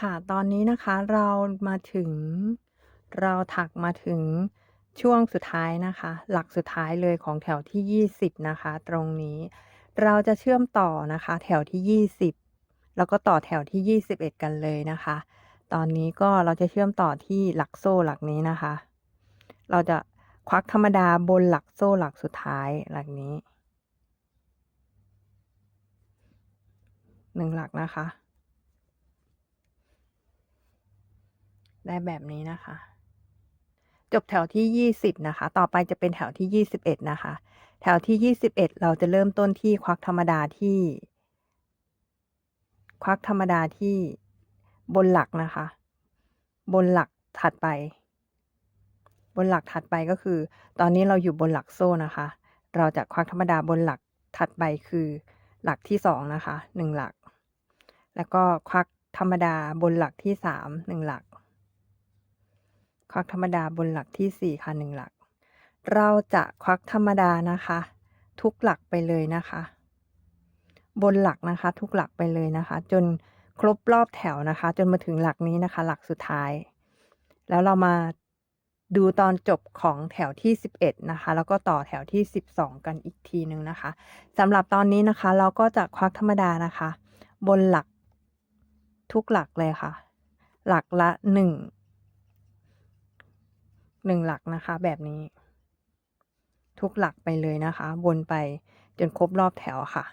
ค่ะ ตอนนี้นะคะเรามาถึง เราถักมาถึงช่วงสุดท้ายนะคะ หลักสุดท้ายเลยของแถวที่ 20 นะคะ ตรงนี้ เราจะเชื่อมต่อนะคะ แถวที่ 20 แล้วก็ต่อแถวที่ 21 กันเลยนะคะ ตอนนี้ก็เราจะเชื่อมต่อที่หลักโซ่หลักนี้นะคะ เราจะควักธรรมดาบนหลักโซ่หลักสุดท้ายหลักนี้1หลักนะคะ ได้แบบนี้นะคะ จบแถวที่ 20 นะคะ ต่อไปจะเป็นแถวที่ 21 นะคะ แถวที่ 21 เราจะเริ่มต้นที่ควักธรรมดาที่ ควักธรรมดาที่บนหลักนะคะ บนหลักถัดไป บนหลักถัดไปก็คือ ตอนนี้เราอยู่บนหลักโซ่นะคะ เราจะควักธรรมดาบนหลักถัดไปคือหลักที่2นะคะ1หลัก แล้วก็ควักธรรมดาบนหลักที่3 1หลัก ควักธรรมดาบนหลักที่ 4 ค่ะ 1 หลัก เราจะควักธรรมดานะคะ ทุกหลักไปเลยนะคะ บนหลักนะคะ ทุกหลักไปเลยนะคะ จนครบรอบแถวนะคะ จนมาถึงหลักนี้นะคะ หลักสุดท้าย แล้วเรามาดูตอนจบของแถวที่ 11 นะคะ แล้วก็ต่อแถวที่ 12 กันอีกทีหนึ่งนะคะสำหรับตอนนี้นะคะ เราก็จะควักธรรมดานะคะ บนหลักทุกหลักเลยค่ะ หลักละ 1 1หลักนะคะ แบบนี้ ทุกหลักไปเลยนะคะวนไปจนครบรอบแถวค่ะ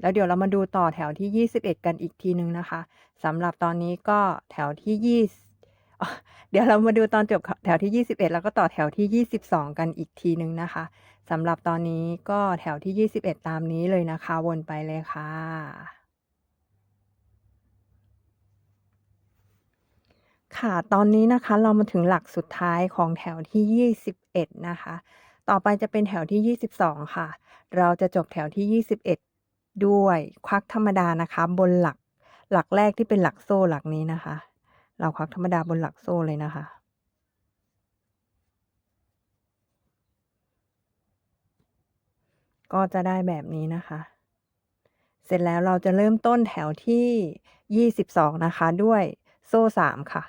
แล้วเดี๋ยวเรามาดูต่อแถวที่ 21 กันอีกทีหนึ่งนะคะสำหรับตอนนี้ก็แถวที่ 20อ๋อเดี๋ยวเรามาดูตอนจบแถวที่ 21 แล้วก็ต่อแถวที่ 22 กันอีกทีหนึ่งนะคะสำหรับตอนนี้ก็แถวที่ 21 ตามนี้เลยนะคะ วนไปเลยค่ะ ค่ะ ตอนนี้นะคะเรามาถึงหลักสุดท้ายของแถวที่ 21 นะคะ ต่อไปจะเป็นแถวที่ 22 ค่ะ เราจะจบแถวที่ 21 ด้วยควักธรรมดานะคะ บนหลักหลักแรกที่เป็นหลักโซ่หลักนี้นะคะ เราควักธรรมดาบนหลักโซ่เลยนะคะ ก็จะได้แบบนี้นะคะ เสร็จแล้วเราจะเริ่มต้นแถวที่ 22 นะคะ ด้วยโซ่ 3 ค่ะ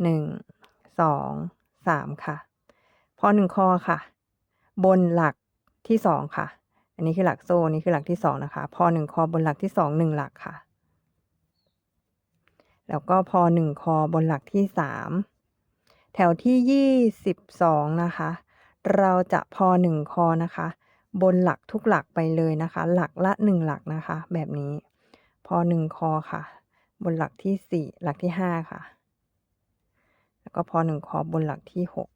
1 2 3ค่ะ พอ1คอค่ะ บนหลักที่2ค่ะ อันนี้คือหลักโซ่นี้คือหลักที่2นะคะ พอ1คอบนหลักที่2 1หนึ่งหลักค่ะ แล้วก็พอ1คอบนหลักที่3แถวที่22นะคะ เราจะพอ1คอนะคะ บนหลักทุกหลักไปเลยนะคะ หลักละ1หลักนะคะ แบบนี้ พอ1คอค่ะ บนหลักที่4หลักที่5ค่ะ แล้วก็พอ1คอบนหลักที่6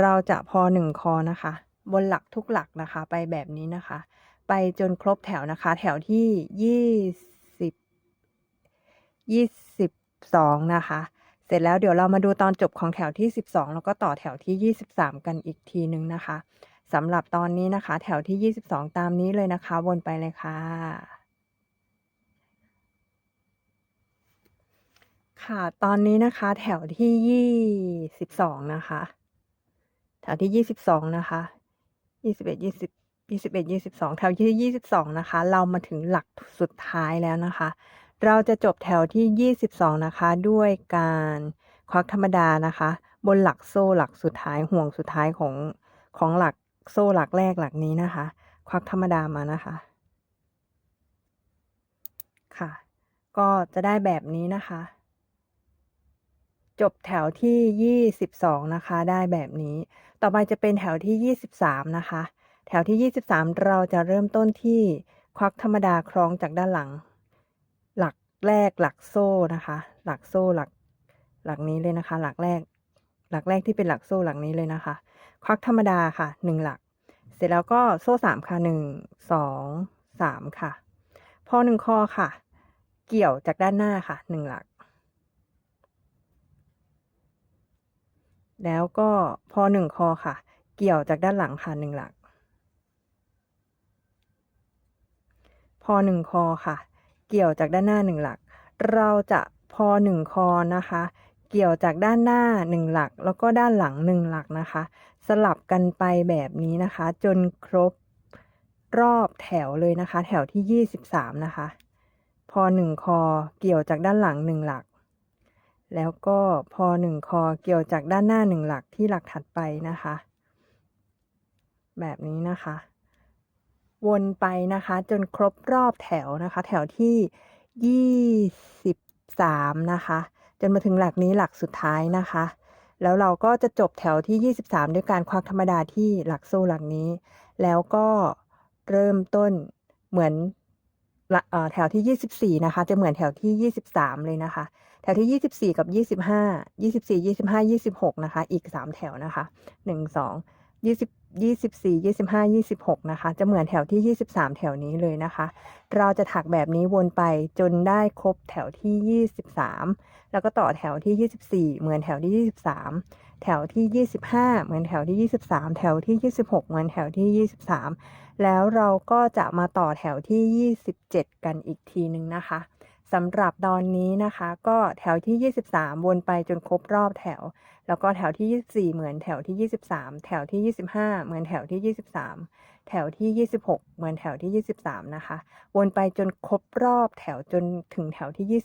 เราจะพอ1คอนะคะ บนหลักทุกหลักนะคะ ไปแบบนี้นะคะ ไปจนครบแถวนะคะ แถวที่20 22นะคะ เสร็จแล้วเดี๋ยวเรามาดูตอนจบของแถวที่12แล้วก็ต่อแถวที่23กันอีกทีหนึ่งนะคะสำหรับตอนนี้นะคะ แถวที่22ตามนี้เลยนะคะ วนไปเลยค่ะ ค่ะ ตอนนี้นะคะแถวที่22นะคะ แถวที่22นะคะ21 20 21 22แถวที่22นะคะ เรามาถึงหลักสุดท้ายแล้วนะคะ เราจะจบแถวที่22นะคะ ด้วยการควักธรรมดานะคะ บนหลักโซ่หลักสุดท้ายห่วงสุดท้ายของของหลักโซ่หลักแรกหลักนี้นะคะ ควักธรรมดามานะคะ ค่ะ ก็จะได้แบบนี้นะคะ จบแถวที่ 22 นะคะ ได้แบบนี้ ต่อไปจะเป็นแถวที่ 23 นะคะ แถวที่ 23 เราจะเริ่มต้นที่ควักธรรมดาคล้องจากด้านหลัง หลักแรกหลักโซ่นะคะ หลักโซ่หลักหลักนี้เลยนะคะ หลักแรก หลักแรกที่เป็นหลักโซ่หลักนี้เลยนะคะ ควักธรรมดาค่ะ1หลัก เสร็จแล้วก็โซ่3ค่ะ1 2 3 ค่ะ พอ1คอค่ะ เกี่ยวจากด้านหน้าค่ะ1หลัก แล้วก็พอ1คอค่ะ เกี่ยวจากด้านหลังค่ะ1หลัก พอ1คอค่ะ เกี่ยวจากด้านหน้า1หลัก เราจะพอ1คอนะคะ เกี่ยวจากด้านหน้า1หลัก แล้วก็ด้านหลัง1หลักนะคะ สลับกันไปแบบนี้นะคะ จนครบรอบแถวเลยนะคะ แถวที่ 23 นะคะ พอ1คอเกี่ยวจากด้านหลัง1หลัก แล้วก็พอ1คอเกี่ยวจากด้านหน้า1หลักที่หลักถัดไปนะคะ แบบนี้นะคะ วนไปนะคะ จนครบรอบแถวนะคะ แถวที่23นะคะ จนมาถึงหลักนี้หลักสุดท้ายนะคะ แล้วเราก็จะจบแถวที่ 23 ด้วยการควักธรรมดาที่หลักโซ่หลักนี้ แล้วก็เริ่มต้นเหมือนละเอ่อแถวที่ 24 นะคะ จะเหมือนแถวที่ 23 เลยนะคะ ถวที่ 24 กับ 25 24 25 26 นะคะ อีก 3 แถวนะคะ 1 2 20 24 25 26 นะคะ จะเหมือนแถวที่ 23 แถวนี้เลยนะคะ เราจะถักแบบนี้วนไปจนได้ครบแถวที่ 23 แล้วก็ต่อแถวที่ 24 เหมือนแถวที่ 23 แถวที่ 25 เหมือนแถวที่ 23 แถวที่ 26 เหมือนแถวที่ 23 แล้วเราก็จะมาต่อแถวที่ 27 กันอีกทีหนึ่งนะคะ สำหรับตอนนี้นะคะ ก็แถวที่ 23 วนไปจนครบรอบแถว แล้วก็แถวที่ 24 เหมือนแถวที่ 23 แถวที่ 25 เหมือนแถวที่ 23 แถวที่ 26 เหมือนแถวที่ 23 นะคะ วนไปจนครบรอบแถวจนถึงแถวที่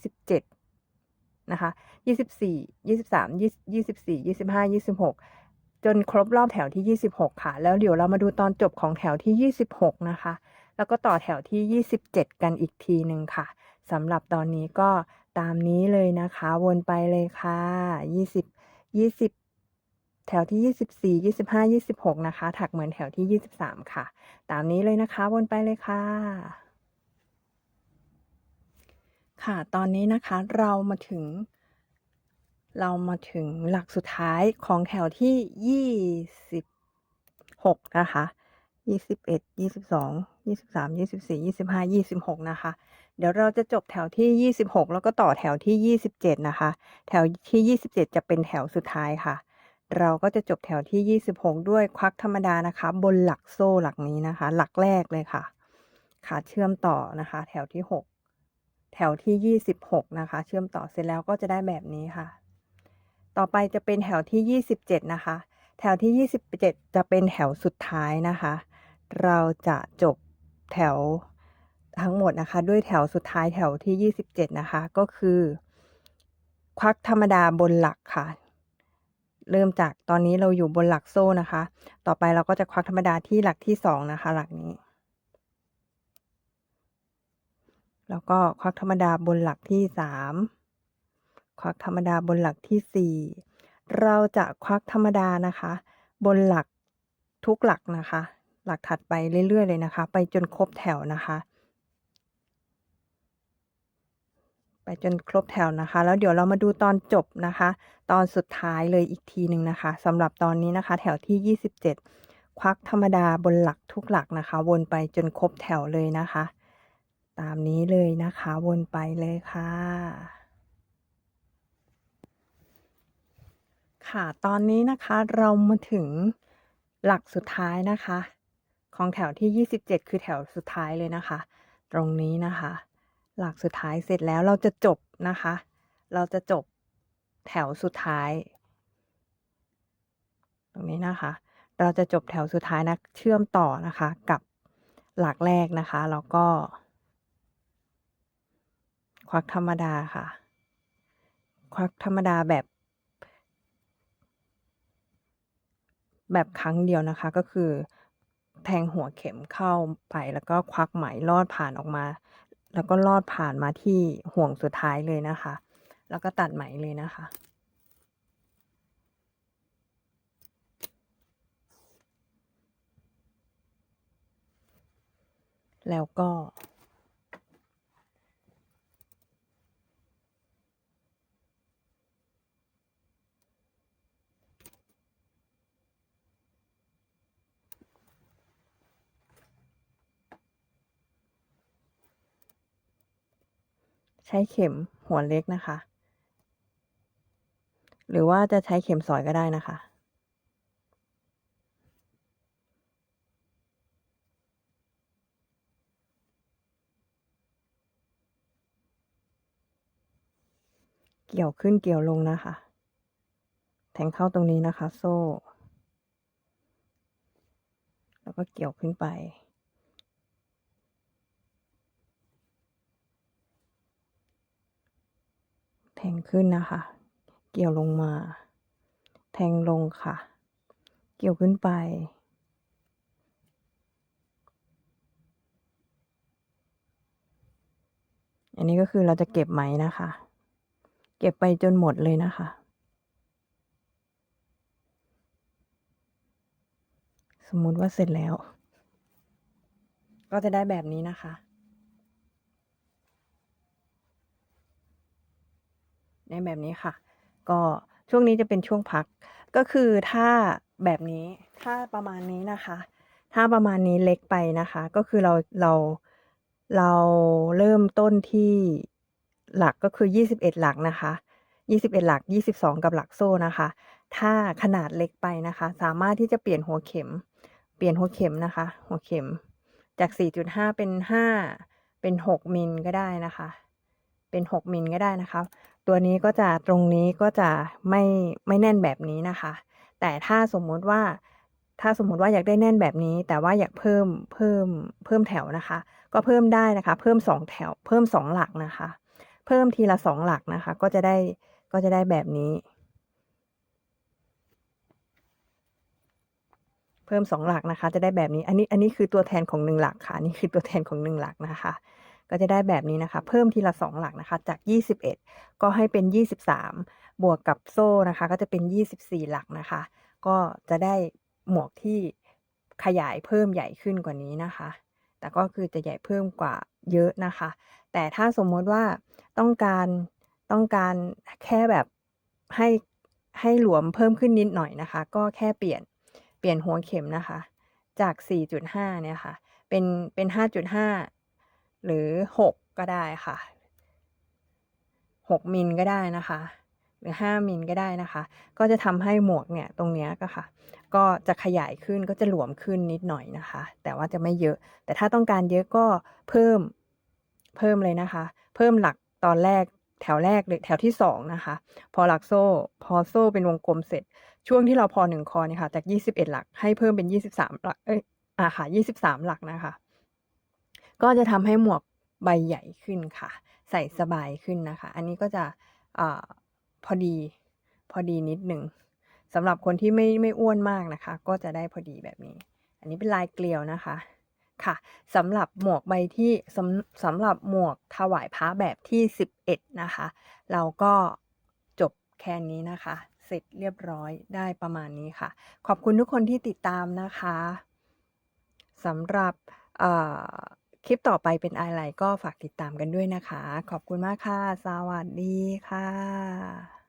27 นะคะ 24 23 24 25 26 จนครบรอบแถวที่ 26 ค่ะ แล้วเดี๋ยวเรามาดูตอนจบของแถวที่ 26 นะคะ แล้วก็ต่อแถวที่ 27 กันอีกทีหนึ่งค่ะ สำหรับตอนนี้ก็ตามนี้เลยนะคะ วนไปเลยค่ะ 20 20 แถวที่ 24 25 26 นะคะ ถักเหมือนแถวที่ 23 ค่ะ ตามนี้เลยนะคะ วนไปเลยค่ะ ค่ะ ตอนนี้นะคะเรามาถึง เรามาถึงหลักสุดท้ายของแถวที่ 26 นะคะ 21 22 23 24 25 26 นะคะ เดี๋ยวเราจะจบแถวที่ 26 แล้วก็ต่อแถวที่ 27 นะคะ แถวที่ 27 จะเป็นแถวสุดท้ายค่ะ เราก็จะจบแถวที่ 26 ด้วยควักธรรมดานะคะ บนหลักโซ่หลักนี้นะคะ หลักแรกเลยค่ะ ขาเชื่อมต่อนะคะ แถวที่ 6 แถวที่ 26 นะคะ เชื่อมต่อเสร็จแล้วก็จะได้แบบนี้ค่ะ ต่อไปจะเป็นแถวที่ 27 นะคะ แถวที่ 27 จะเป็นแถวสุดท้ายนะคะ เราจะจบแถว ทั้งหมดนะคะ ด้วยแถวสุดท้ายแถวที่ 27 นะคะ ก็คือ ควักธรรมดาบนหลักค่ะ เริ่มจากตอนนี้เราอยู่บนหลักโซ่นะคะ ต่อไปเราก็จะควักธรรมดาที่หลักที่2นะคะ หลักนี้ แล้วก็ควักธรรมดาบนหลักที่3ควักธรรมดาบนหลักที่4เราจะควักธรรมดานะคะ บนหลักทุกหลักนะคะ หลักถัดไปเรื่อยๆเลยนะคะ ไปจนครบแถวนะคะ ไปจนครบแถวนะคะ แล้วเดี๋ยวเรามาดูตอนจบนะคะ ตอนสุดท้ายเลยอีกทีหนึ่งนะคะสำหรับตอนนี้นะคะ แถวที่ 27 ควักธรรมดาบนหลักทุกหลักนะคะ วนไปจนครบแถวเลยนะคะ ตามนี้เลยนะคะวนไปเลยค่ะค่ะตอนนี้นะคะเรามาถึงหลักสุดท้ายนะคะ ของแถวที่ 27 คือแถวสุดท้ายเลยนะคะ ตรงนี้นะคะ หลักสุดท้ายเสร็จแล้วเราจะจบนะคะ เราจะจบแถวสุดท้าย ตรงนี้นะคะ เราจะจบแถวสุดท้ายนะเชื่อมต่อนะคะกับหลักแรกนะคะแล้วก็ ควักธรรมดาค่ะ ควักธรรมดาแบบ แบบครั้งเดียวนะคะก็คือแทงหัวเข็มเข้าไปแล้วก็ควักไหมลอดผ่านออกมา แล้วก็ลอดผ่านมาที่ห่วงสุดท้ายเลยนะคะ แล้วก็ตัดไหมเลยนะคะ แล้วก็ ใช้เข็มหัวเล็กนะคะ หรือว่าจะใช้เข็มสอยก็ได้นะคะ เกี่ยวขึ้นเกี่ยวลงนะคะ แทงเข้าตรงนี้นะคะ โซ่ แล้วก็เกี่ยวขึ้นไป งขึ้นนะคะ เกี่ยวลงมา แทงลงค่ะ เกี่ยวขึ้นไป อันนี้ก็คือเราจะเก็บไหมนะคะ เก็บไปจนหมดเลยนะคะ สมมุติว่าเสร็จแล้ว ก็จะได้แบบนี้นะคะ ได้แบบนี้ค่ะ ก็ช่วงนี้จะเป็นช่วงพัก ก็คือถ้าแบบนี้ถ้าประมาณนี้นะคะ ถ้าประมาณนี้เล็กไปนะคะ ก็คือเราเราเราเริ่มต้นที่หลักก็คือ 21 หลักนะคะ21 หลัก 22 กับหลักโซ่นะคะ ถ้าขนาดเล็กไปนะคะ สามารถที่จะเปลี่ยนหัวเข็ม เปลี่ยนหัวเข็มนะคะ หัวเข็มจาก 4.5 เป็น 5 เป็น 6 มิลก็ได้นะคะ เป็น 6 มิลก็ได้นะคะ ตัวนี้ก็จะตรงนี้ก็จะไม่ไม่แน่นแบบนี้นะคะ แต่ถ้าสมมุติว่าถ้าสมมุติว่าอยากได้แน่นแบบนี้ แต่ว่าอยากเพิ่มเพิ่มเพิ่มแถวนะคะ ก็เพิ่มได้นะคะ เพิ่ม2แถว เพิ่ม2หลักนะคะ เพิ่มทีละ2หลักนะคะ ก็จะได้ก็จะได้แบบนี้ เพิ่ม2หลักนะคะ จะได้แบบนี้ อันนี้อันนี้คือตัวแทนของ1หลักค่ะนี่คือตัวแทนของ1หลักนะคะ ก็จะได้แบบนี้นะคะ เพิ่มทีละ 2 หลักนะคะ จาก 21 ก็ให้เป็น 23 บวกกับโซ่นะคะ ก็จะเป็น 24 หลักนะคะ ก็จะได้หมวกที่ขยายเพิ่มใหญ่ขึ้นกว่านี้นะคะ แต่ก็คือจะใหญ่เพิ่มกว่าเยอะนะคะ แต่ถ้าสมมติว่าต้องการต้องการแค่แบบให้ให้หลวมเพิ่มขึ้นนิดหน่อยนะคะ ก็แค่เปลี่ยนเปลี่ยนหัวเข็มนะคะ จาก 4.5 เนี่ยค่ะ เป็นเป็น 5.5 หรือ 6 ก็ได้ค่ะ 6มิลก็ได้นะคะ หรือ 5มิลก็ได้นะคะ ก็จะทำให้หมวกเนี่ยตรงเนี้ยก็ค่ะ ก็จะขยายขึ้นก็จะหลวมขึ้นนิดหน่อยนะคะ แต่ว่าจะไม่เยอะ แต่ถ้าต้องการเยอะก็เพิ่มเพิ่มเลยนะคะ เพิ่มหลักตอนแรกแถวแรกหรือแถวที่2นะคะ พอหลักโซ่ พอโซ่เป็นวงกลมเสร็จ ช่วงที่เราพอ1คอเนี่ยค่ะ จาก 21 หลักให้เพิ่มเป็น 23 หลัก เอ้ยอ่าค่ะ 23 หลักนะคะ ก็จะทำให้หมวกใบใหญ่ขึ้นค่ะ ใส่สบายขึ้นนะคะ อันนี้ก็จะอพอดีพอดีนิดหนึ่งสำหรับคนที่ไม่ไม่อ้วนมากนะคะ ก็จะได้พอดีแบบนี้ อันนี้เป็นลายเกลียวนะคะค่ะสำหรับหมวกใบที่สำสำหรับหมวกถวายพระแบบที่ 11 นะคะ เราก็จบแค่นี้นะคะ เสร็จเรียบร้อยได้ประมาณนี้ค่ะ ขอบคุณทุกคนที่ติดตามนะคะสำหรับเอ่อ คลิปต่อไปเป็นอะไรก็ฝากติดตามกันด้วยนะคะ ขอบคุณมากค่ะ สวัสดีค่ะ